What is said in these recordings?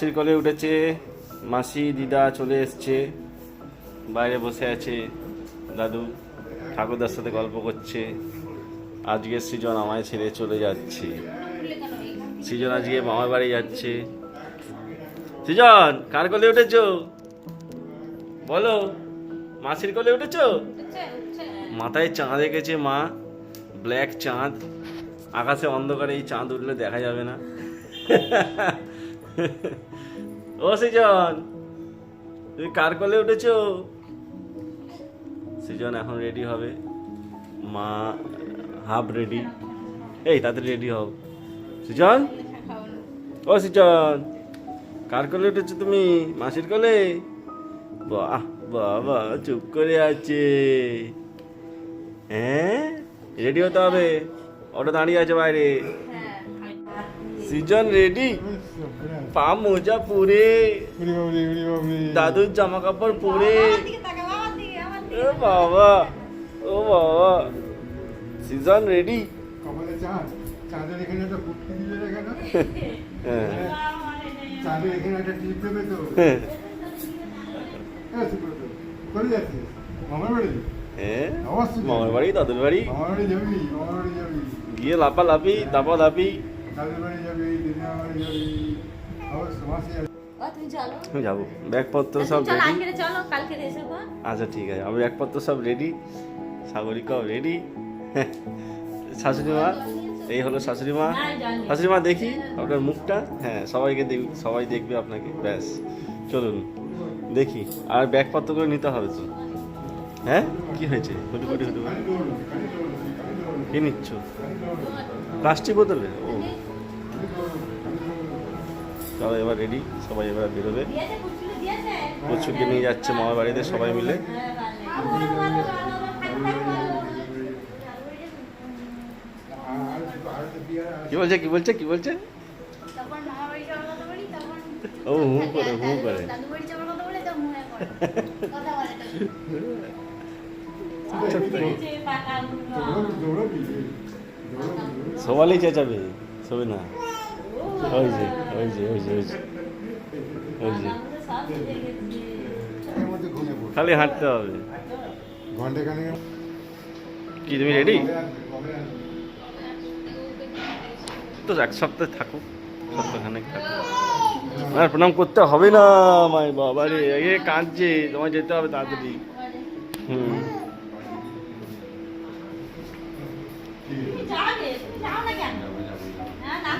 মাসির কলে উঠেছে, মাসি, দিদা চলে এসছে, বাইরে বসে আছে দাদু, ঠাকুরদার সাথে গল্প করছে। আজকে সৃজন আমায় ছেড়ে চলে যাচ্ছে। সৃজন আজকে মামার বাড়ি যাচ্ছে। সৃজন, কার কোলে উঠেছো? বলো, মাসির কোলে উঠেছ? মাথায় চাঁদ এঁকেছে মা, ব্ল্যাক চাঁদ। আকাশে অন্ধকারে এই চাঁদ উঠলে দেখা যাবে না। ও সৃজন তুমি কার কোলে উঠেছো? সৃজন এখন রেডি হবে। মা হাফ রেডি এই তাড়াতাড়ি রেডি হও। সৃজন? ও সৃজন কার কোলে উঠেছো তুমি? মাসির কলে? বাহ বাবা চুপ করে আছে। হ্যাঁ? রেডি হতে হবে। অটো দাঁড়িয়ে আছে বাইরে। সৃজন রেডি পা মোজা পরে। দাদুর জামা কাপড় পরে। ও বাবা ও বাবা। সৃজন রেডি হ্যাঁ। হ্যাঁ হ্যাঁ। মামার বাড়ি? দাদুর বাড়ি। মামার বাড়ি যাবি মামার বাড়ি গিয়ে লাপালাপি দাপাদাপি। দাদুর বাড়ি যাবি দিদিমার বাড়ি যাবি। যাবি আমি ব্যাগপত্র সব রেডি আচ্ছা ঠিক আছে আমার ব্যাগপত্র সব রেডি সাগরিকাও রেডি শাশুড়ি মা এই হলো শাশুড়ি মা শাশুড়ি মা দেখি আপনার মুখটা হ্যাঁ সবাইকে দেখ সবাই দেখবে আপনাকে ব্যাস চলুন দেখি আর ব্যাগপত্রগুলো নিতে হবে তো হ্যাঁ কি হয়েছে হুটু হুটু হুটু খালি দৌড় খালি দৌড় খালি দৌড় কি নিচ্ছ প্লাস্টিক বোতলে ও দৌড় এবার রেডি সবাই এবার বেরোবে। কচুকে নিয়ে যাচ্ছে মামার বাড়িতে সবাই মিলে। কি বলছে কি বলছে কি বলছে? ও হু করে করে। সবাই চেঁচাবে সবে না। ওই যে ওই যে ওই যে ওই যে ওই যে। এর মধ্যে ঘুমিয়ে পড় খালি হাঁটতে হবে। কি তুমি রেডি তো এক সপ্তাহ থাকুক সপ্তাহখানেক থাকুক আর প্রণাম করতে হবে না মাই বাবা রে। এ কাঁদছে তোমায় যেতে হবে তাড়াতাড়ি। হুম। যাও না কেন? না না।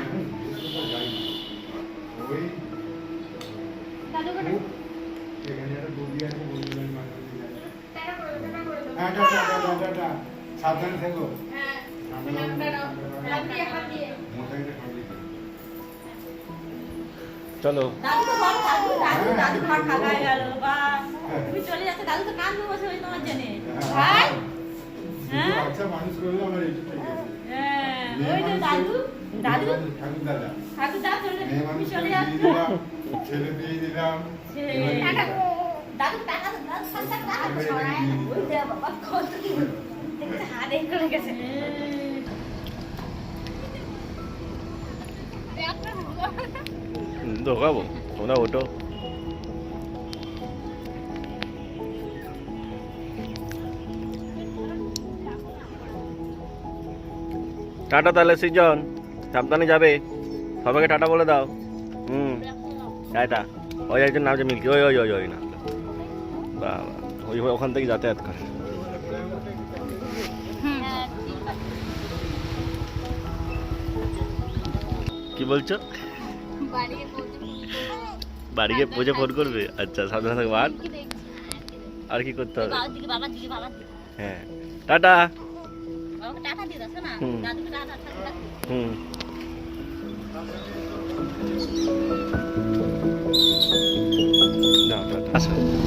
ওই একটা বৌদি আছে দাও হ্যাঁ টাটা টাটা টাটা সাবধানে থেকো। হ্যাঁ। চলো। দাদু তো ঘর দাদু দাদু দাদু ঘর ফাঁকা গেল বা তুমি চলে যাচ্ছে দাদু তো কাঁদবে বসে ওই তোমার জন্য। ভাই। শুধু বাচ্চা মানুষ করলে আমার এই হ্যাঁ। ওই তো দাদু দাদু ঠাকুর দাদা। ঠাকুর দাদু চলে দিলাম ছেলে বিয়ে দিলাম। ঢোকাবো তোমরা ওটো টাটা তাহলে সৃজন। সাবধানে যাবে। সবাইকে টাটা বলে দাও। টাটা ওই একজন নাম যে মিল্কি, ওই ওই ওই ওই না। ওই ওখান থেকে যাতায়াত করে। কি বলছো? বাড়ি গিয়ে পৌঁছে ফোন করবে? আচ্ছা সাবধানে থাকব আর? আর কি করতে হবে? হ্যাঁ। টাটা। হুম। হুম। যাও টাটা আসো